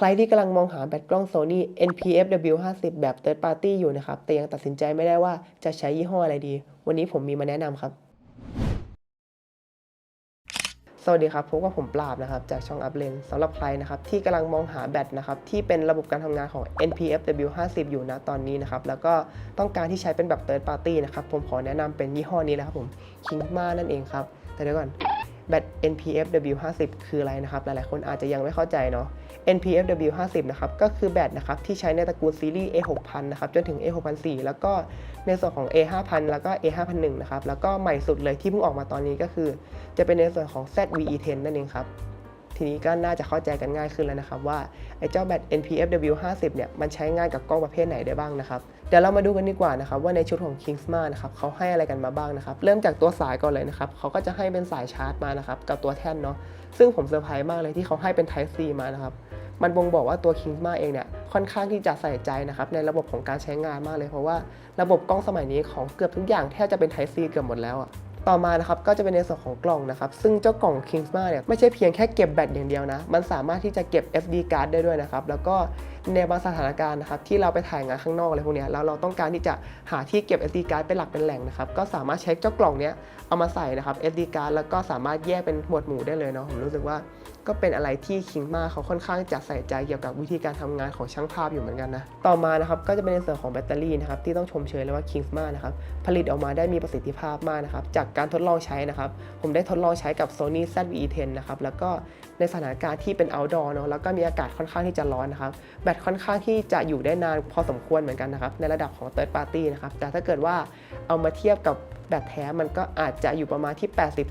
ใครที่กำลังมองหาแบตกล้อง Sony NPFW50 แบบ Third Party อยู่นะครับ แต่ยังตัดสินใจไม่ได้ว่าจะใช้ยี่ห้ออะไรดี วันนี้ผมมีมาแนะนำครับ สวัสดีครับพบกับผมปราบนะครับ จากช่อง Up Lens สำหรับใครนะครับที่กำลังมองหาแบตนะครับที่เป็นระบบการทำงานของ NPFW50 อยู่นะตอนนี้นะครับ แล้วก็ต้องการที่ใช้เป็นแบบ Third Party นะครับ ผมขอแนะนำเป็นยี่ห้อนี้นะครับผม Kingma นั่นเองครับ แต่เดี๋ยวก่อน แบต NPFW50 คืออะไรนะครับ หลายๆ คนอาจจะยังไม่เข้าใจเนาะ NPFW50 นะครับ ก็คือแบตนะครับที่ใช้ในตระกูลซีรีส์ A6000 นะครับ จนถึง A6004 แล้วก็ในส่วนของ A5000 แล้วก็ A5001 นะครับ แล้วก็ใหม่สุดเลยที่เพิ่งออกมาตอนนี้ก็คือ จะเป็นในส่วนของ ZVE10 นั่นเองครับ ทีนี้ก็น่าจะเข้าใจกันง่ายขึ้นแล้วนะครับว่าไอ้เจ้าแบต NPFW50 เนี่ยมันใช้งานกับกล้องประเภทไหนได้บ้างนะครับเดี๋ยวเรามาดูกันดีกว่านะครับว่าในชุดของ Kingsma นะครับเขาให้อะไรกันมาบ้างนะครับเริ่มจากตัวสายก่อนเลยนะครับเขาก็จะให้เป็นสายชาร์จมานะครับกับตัวแท่นเนาะซึ่งผมเซอร์ไพรส์มากเลยที่เขาให้เป็น Type C มานะครับมันบ่งบอกว่าตัว Kingsma เองเนี่ยค่อนข้างที่จะใส่ใจนะครับในระบบของการใช้งานมากเลย เพราะว่าระบบกล้องสมัยนี้ของเกือบทุกอย่างแทบจะเป็น Type C เกือบหมดแล้วอะ ต่อมานะครับก็จะเป็นในส่วนของกล่องนะครับซึ่งเจ้ากล่อง Kingsma เนี่ยไม่ใช่เพียงแค่เก็บแบตอย่างเดียวนะ มันสามารถที่จะเก็บ SD card ได้ด้วยนะครับแล้วก็ ในบางสถานการณ์นะครับที่เราไปถ่ายงานข้างนอกอะไรพวกนี้แล้วเราต้องการที่จะหาที่เก็บ SD card เป็นหลักเป็นแหล่งนะครับก็สามารถใช้เจ้ากล่องเนี้ยเอามาใส่นะครับ SD card แล้วก็สามารถแยกเป็นหมวดหมู่ได้เลยเนาะผมรู้สึกว่าก็เป็นอะไรที่คิงมาเขาค่อนข้างจะใส่ใจเกี่ยวกับวิธีการทำงานของช่างภาพอยู่เหมือนกันนะ ต่อมานะครับก็จะเป็นในส่วนของแบตเตอรี่นะครับที่ต้องชมเชยเลยว่า Kingsma นะครับผลิตออกมาได้มีประสิทธิภาพมากนะครับจากการทดลองใช้นะครับผมได้ทดลองใช้กับ Sony ZV-E10 นะครับแล้วก็ในสถานการณ์ที่เป็น outdoor เนาะแล้วก็มีอากาศค่อนข้างที่จะร้อนนะครับแบตค่อนข้างที่จะอยู่ได้นานพอสมควรเหมือนกันนะครับ ในระดับของ third party นะครับ แต่ถ้าเกิดว่าเอามาเทียบกับแบตแท้มันก็อาจจะอยู่ประมาณที่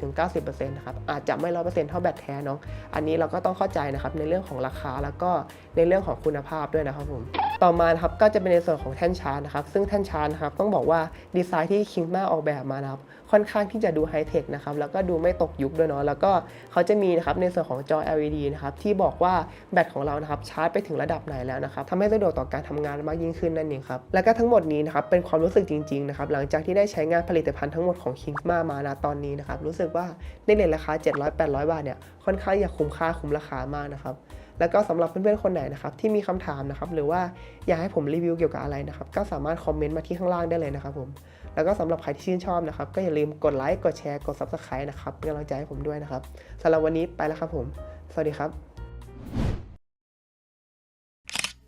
80-90%นะครับ อาจจะไม่100%เท่าแบตแท้เนาะอันนี้เราก็ต้องเข้าใจนะครับในเรื่องของราคาแล้วก็ในเรื่องของคุณภาพด้วยนะครับผม ต่อมานะครับก็จะเป็นในส่วนของแท่นชาร์จนะครับ ซึ่งแท่นชาร์จนะครับต้องบอกว่าดีไซน์ที่คิงมาออกแบบมานะครับค่อนข้างที่จะดูไฮเทคนะครับแล้วก็ดูไม่ตกยุคด้วยเนาะแล้วก็เขาจะมีนะครับในส่วนของจอ LED นะครับที่บอกว่าแบตของเรานะครับชาร์จไปถึงระดับไหนแล้วนะครับทำให้สะดวกต่อการทำงานมากยิ่งขึ้นนั่นเองครับและก็ทั้งหมดนี้นะครับเป็นความรู้สึกจริงๆนะครับหลังจากที่ได้ใช้งานผลิตภัณฑ์ทั้งหมดของ Kingsma มานะตอนนี้นะครับรู้สึกว่าในเลทราคา 700-800 บาทเนี่ยค่อนข้างจะคุ้มค่าคุ้มราคามากนะครับ แล้วก็สำหรับเพื่อนๆคนไหนนะครับที่มีคำถามนะครับหรือว่าอยากให้ผมรีวิวเกี่ยวกับอะไรนะครับก็สามารถคอมเมนต์มาที่ข้างล่างได้เลยนะครับผมแล้วก็สำหรับใครที่ชื่นชอบนะครับก็อย่าลืมกดไลค์กดแชร์กด Subscribe นะครับเป็นกำลังใจให้ผมด้วยนะครับสำหรับวันนี้ไปแล้วครับผม สวัสดีครับ